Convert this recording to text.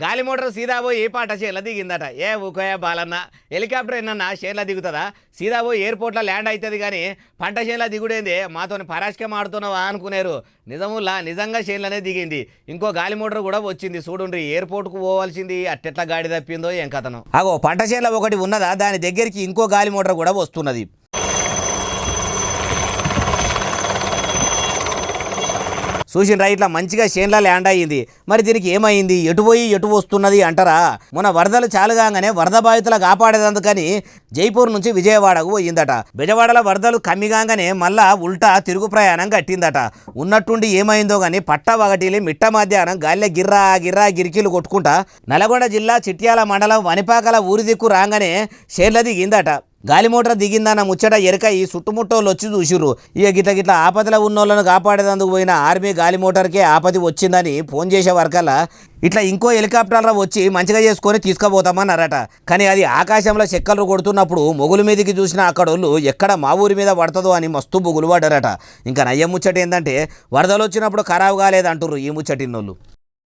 గాలి మోటార్ సీదాబోయి ఏ పాట చేల దిగిందట? ఏ ఊకోయా బాలన్న? హెలికాప్టర్ ఏనన్నా చేనులో దిగుతుందా? సీదాబో ఎయిర్పోర్ట్లో ల్యాండ్ అవుతుంది కానీ పంట చేనులో దిగుడేంది? మాతోని పరాశకం ఆడుతున్నావా అనుకునేరు. నిజముల్లా నిజంగా చేనులోనే దిగింది. ఇంకో గాలి మోటార్ కూడా వచ్చింది. చూడుండ్రి ఎయిర్పోర్ట్కు పోవాల్సింది. అట్టెట్లా గాడి తప్పిందో ఏం కథను. అగో పంట చేనులో ఒకటి ఉన్నదా? దాని దగ్గరికి ఇంకో గాలి మోటార్ కూడా వస్తున్నది. చూసిన ఇట్లా మంచిగా చేన్లా ల్యాండ్ అయ్యింది. మరి దీనికి ఏమైంది? ఎటు పోయి ఎటు వస్తున్నది అంటారా? మన వరదలు చాలుగానే వరద బాధితులు కాపాడేదందుకని జైపూర్ నుంచి విజయవాడకు పోయిందట. విజయవాడలో వరదలు కమ్మిగానే మళ్ళా ఉల్టా తిరుగు ప్రయాణం కట్టిందట. ఉన్నట్టుండి ఏమైందో కానీ పట్ట ఒకటిలి మిట్ట మధ్యాహ్నం గాలిలో గిర్రా గిర్రా గిరికీలు కొట్టుకుంటా నల్గొండ జిల్లా చిట్యాల మండలం వనిపాకల ఊరి దిక్కు రాగానే షేర్ల దిగిందట. గాలి మోటార్ దిగిందన్న ముచ్చట ఎరక ఈ చుట్టుముట్టోళ్ళు వచ్చి చూసిర్రు. ఇక గిట్ల గిట్ల ఆపదలో ఉన్నోళ్ళను కాపాడేందుకు పోయిన ఆర్మీ గాలి మోటార్కే ఆపది వచ్చిందని ఫోన్ చేసే వరకల్లా ఇట్లా ఇంకో హెలికాప్టర్ వచ్చి మంచిగా చేసుకొని తీసుకుపోతామన్నారట. కానీ అది ఆకాశంలో చెక్కలు కొడుతున్నప్పుడు మొగుల మీదకి చూసిన అక్కడోళ్ళు ఎక్కడ మా ఊరి మీద పడుతుందో అని మస్తు బొగులు పడ్డారట. ఇంకా నయ్యం ముచ్చట ఏంటంటే వరదలు వచ్చినప్పుడు ఖరాబ్ కాలేదంటుర్రు ఈ ముచ్చటిన్నోళ్ళు.